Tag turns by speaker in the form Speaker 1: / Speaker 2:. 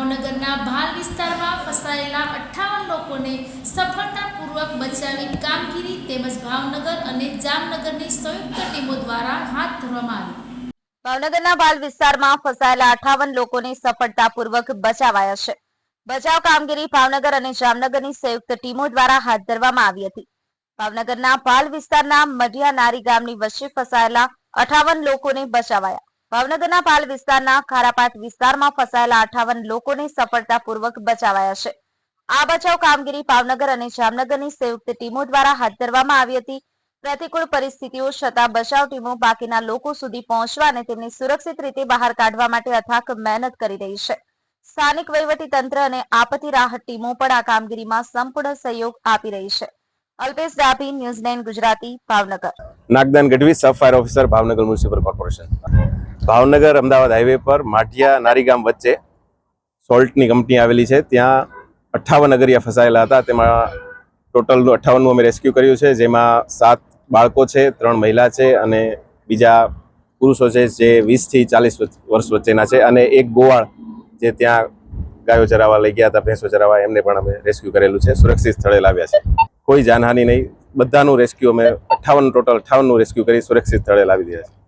Speaker 1: ભાવનગરના ભાલ વિસ્તારમાં ફસાયેલા અઠ્ઠાવન લોકોને સફળતાપૂર્વક બચાવી કામગીરી તેમજ ભાવનગર અને જામનગરની સંયુક્ત ટીમો દ્વારા હાથ ધરવામાં આવી
Speaker 2: ભાવનગરના બાલ વિસ્તારમાં ફસાયેલા અઠાવન લોકોને સફળતાપૂર્વક બચાવાયા છે. બચાવ કામગીરી ભાવનગર અને જામનગરની સંયુક્ત ટીમો દ્વારા હાથ ધરવામાં આવી હતી. ભાવનગરના બાલ વિસ્તારના મઢિયા નારી ગામની વચ્ચે ફસાયેલા અઠાવન લોકોને બચાવાયા. ભાવનગરના પાલ વિસ્તારના ખારાપાટ વિસ્તારમાં ફસાયેલા અઠાવન લોકોને સફળતાપૂર્વક બચાવાયા છે. આ બચાવ કામગીરી ભાવનગર અને જામનગરની સંયુક્ત ટીમો દ્વારા હાથ ધરવામાં આવી હતી. પ્રતિકૂળ પરિસ્થિતિઓ છતાં બચાવ ટીમો બાકીના લોકો સુધી પહોંચવા અને તેમને સુરક્ષિત રીતે બહાર કાઢવા માટે અથાક મહેનત કરી રહી છે. સ્થાનિક વહીવટી તંત્ર અને આપત્તિ રાહત ટીમો પણ આ કામગીરીમાં સંપૂર્ણ સહયોગ આપી રહી છે. Alpesh Dabhi, news nine Gujarati, Bhavnagar.
Speaker 3: Nagdan Gadhvi, sub fire officer, Bhavnagar municipal corporation. Bhavnagar Ahmedabad highway પર માટિયા નારીગામ વચ્ચે સોલ્ટની કંપની આવેલી છે. ત્યાં અઠ્ઠાવન અગરિયા ફસાયેલા હતા. તેમાં ટોટલનું અઠ્ઠાવનનું અમે રેસ્ક્યુ કર્યું છે. જેમાં સાત બાળકો છે, ત્રણ મહિલા છે અને બીજા પુરુષો છે જે વીસથી ચાલીસ વર્ષ વચ્ચેના છે અને એક ગોવાળ જે ત્યાં ગાયો ચરાવવા લઈ ગયા હતા, ભેંસો ચરાવવા, એમને પણ અમે રેસ્ક્યુ કરેલું છે. સુરક્ષિત સ્થળે લાવ્યા છે. કોઈ જાનહાની નહીં. બધાનું રેસ્ક્યુ અમે અઠ્ઠાવન ટોટલ અઠ્ઠાવનનું રેસ્ક્યુ કરી સુરક્ષિત સ્થળે લાવી દીધા છે.